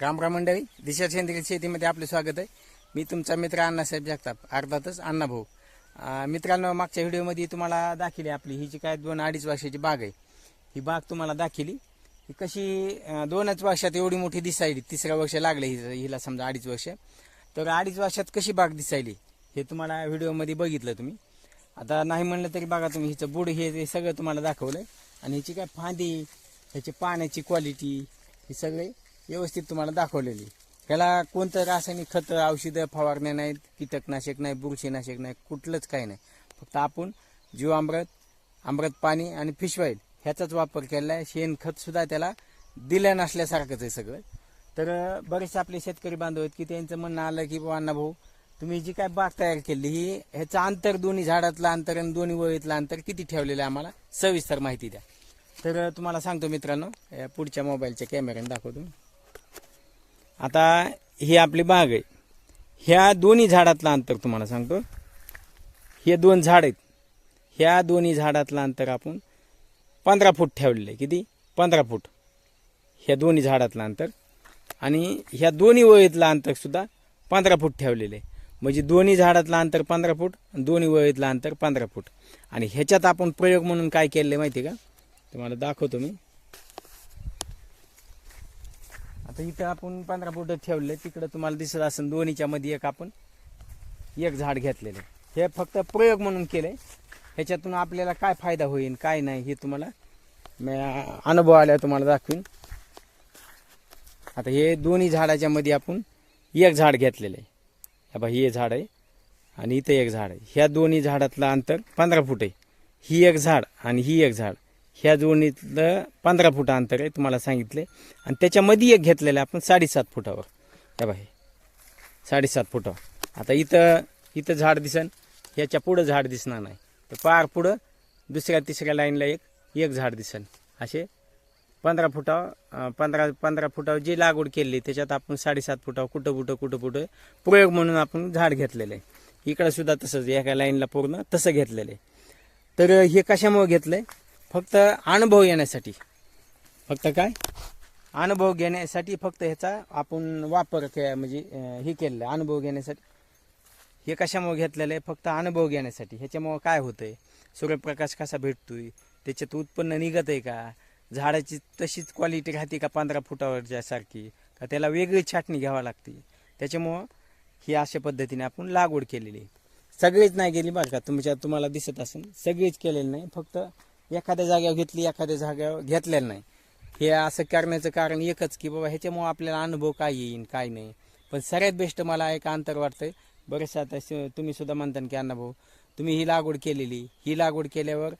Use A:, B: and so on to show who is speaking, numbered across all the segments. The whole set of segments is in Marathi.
A: रामराम मंडळी दिशा सेंद्रिय शेतीमध्ये आपले स्वागत आहे. मी तुमचा मित्र अण्णासाहेब जगताप अर्थातच अण्णाभाऊ भाऊ. मित्रांनो मागच्या व्हिडिओमध्ये तुम्हाला दाखिली आपली ही जी काय दोन अडीच वर्षाची बाग आहे ही बाग तुम्हाला दाखिली. ही कशी दोनच वर्षात एवढी मोठी दिसायली तिसऱ्या वर्ष लागलं ही हिला समजा अडीच वर्ष. तर अडीच वर्षात कशी बाग दिसायली हे तुम्हाला व्हिडिओमध्ये बघितलं तुम्ही. आता नाही म्हणलं तरी बघा तुम्ही हिचं बुड हे सगळं तुम्हाला दाखवलं आणि हिची काय फांदी ह्याची पाण्याची क्वालिटी हे सगळे व्यवस्थित तुम्हाला दाखवलेली. ह्याला कोणतं रासायनिक खतं औषधं फवारण्या नाहीत कीटकनाशक नाही बुरशीनाशक नाही कुठलंच काही नाही. फक्त आपण जीवामृत अमृत पाणी आणि फिशवाईल ह्याचाच वापर केलेला आहे. शेणखतसुद्धा त्याला दिलं नसल्यासारखंच आहे सगळं. तर बरेचसे आपले शेतकरी बांधव आहेत की त्यांचं म्हणणं आलं की बुवा अण्णा भाऊ तुम्ही जी काय बाग तयार केली ही ह्याचं अंतर दोन्ही झाडातलं अंतर आणि दोन्ही वळीतलं अंतर किती ठेवलेलं आहे आम्हाला? सविस्तर माहिती द्या. तर तुम्हाला सांगतो मित्रांनो या पुढच्या मोबाईलच्या कॅमेऱ्याने दाखवतो आता ही आपली बाग आहे. ह्या दोन्ही झाडातलं अंतर तुम्हाला सांगतो. हे दोन झाड आहेत. ह्या दोन्ही झाडातलं अंतर आपण पंधरा फूट ठेवलेलं आहे. किती? पंधरा फूट. ह्या दोन्ही झाडातलं अंतर. आणि ह्या दोन्ही वळीतलं अंतरसुद्धा पंधरा फूट ठेवलेलं आहे. म्हणजे दोन्ही झाडातलं अंतर पंधरा फूट दोन्ही वळीतलं अंतर पंधरा फूट. आणि ह्याच्यात आपण प्रयोग म्हणून काय केलं आहे माहिती आहे का? तुम्हाला दाखवतो मी. आता इथं आपण पंधरा फूट ठेवले तिकडं तुम्हाला दिसत असेल दोन्हीच्या मध्ये एक आपण एक झाड घेतलेलं आहे. हे फक्त प्रयोग म्हणून केले ह्याच्यातून आपल्याला काय फायदा होईल काय नाही हे तुम्हाला मी अनुभव आल्यावर तुम्हाला दाखवीन. आता हे दोन्ही झाडाच्या मध्ये आपण एक झाड घेतलेलं आहे. हे हे झाड आहे आणि इथं एक झाड आहे. ह्या दोन्ही झाडातलं अंतर पंधरा फूट आहे. ही एक झाड आणि ही एक झाड. ह्या जोडणीतलं पंधरा फुट अंतर आहे तुम्हाला सांगितले. आणि त्याच्यामध्ये एक घेतलेलं आहे आपण साडेसात फुटावर. हे बाई साडेसात फुटावर. आता इथं इथं झाड दिसन ह्याच्या पुढं झाड दिसणार नाही. तर पार पुढं दुसऱ्या तिसऱ्या लाईनला एक एक झाड दिसन. असे पंधरा फुटावर पंधरा पंधरा फुटावर जी लागवड केली त्याच्यात आपण साडेसात फुटावर कुठं कुठं कुठं कुठं प्रयोग म्हणून आपण झाड घेतलेलं आहे. इकडं सुद्धा तसंच एका लाईनला पूर्ण तसं घेतलेलं आहे. तर हे कशामुळे आहे फक्त अनुभव येण्यासाठी. फक्त काय? अनुभव घेण्यासाठी फक्त ह्याचा आपण वापर के म्हणजे हे केलेलं आहे. अनुभव घेण्यासाठी. हे कशामुळे घेतलेलं आहे? फक्त अनुभव घेण्यासाठी. ह्याच्यामुळं काय होतंय? सूर्यप्रकाश कसा भेटतोय? त्याच्यात उत्पन्न निघत आहे का? झाडाची तशीच क्वालिटी राहते का पंधरा फुटावरच्या सारखी? का त्याला वेगळी छाटणी घ्यावी लागते? त्याच्यामुळं ही अशा पद्धतीने आपण लागवड केलेली आहे. सगळीच नाही गेली बरं का? तुमच्या तुम्हाला दिसत असेल. सगळीच केलेली नाही. फक्त एखाद्या जागेवर घेतली एखाद्या जागेवर घेतलेलं नाही. हे असं करण्याचं कारण एकच की बाबा ह्याच्यामुळं आपल्याला अनुभव काय येईन काय नाही. पण सगळ्यात बेस्ट मला एक अंतर वाटतंय. बरेचसे आता तुम्ही सुद्धा म्हणता की अण्णाभाऊ तुम्ही ही लागवड केलेली. ही लागवड केल्यावर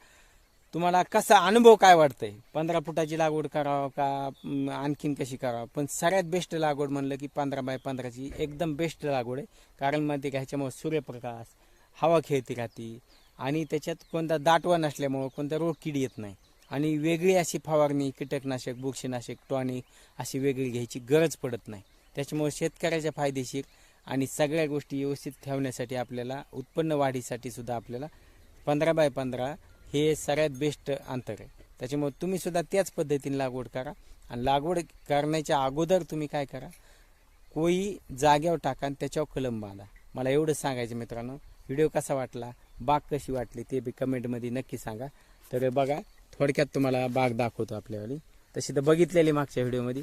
A: तुम्हाला कसा अनुभव काय वाटतंय? पंधरा फुटाची लागवड करावं का आणखीन कशी करावं? पण सगळ्यात बेस्ट लागवड म्हणलं की पंधरा बाय पंधराची एकदम बेस्ट लागवड आहे. कारण माहिती का ह्याच्यामुळे सूर्यप्रकाश हवा खेळती राहते. आणि त्याच्यात कोणता दाटवा नसल्यामुळं कोणता रोग किड येत नाही. आणि वेगळी अशी फवारणी कीटकनाशक बुरशीनाशक टॉनिक अशी वेगळी घ्यायची गरज पडत नाही. त्याच्यामुळे शेतकऱ्याच्या फायदेशीर आणि सगळ्या गोष्टी व्यवस्थित ठेवण्यासाठी आपल्याला उत्पन्न वाढीसाठी सुद्धा आपल्याला पंधरा बाय पंधरा हे सगळ्यात बेस्ट अंतर आहे. त्याच्यामुळे तुम्ही सुद्धा त्याच पद्धतीने लागवड करा आणि लागवड करण्याच्या अगोदर तुम्ही काय करा कोई जाग्यावर टाका आणि त्याच्यावर कलम बांधा. मला एवढं सांगायचं मित्रांनो. व्हिडिओ कसा वाटला? बाग कशी वाटली ते बी कमेंटमध्ये नक्की सांगा. तर बघा थोडक्यात तुम्हाला बाग दाखवतो आपल्यावाली. तशी तर बघितलेली मागच्या व्हिडिओमध्ये.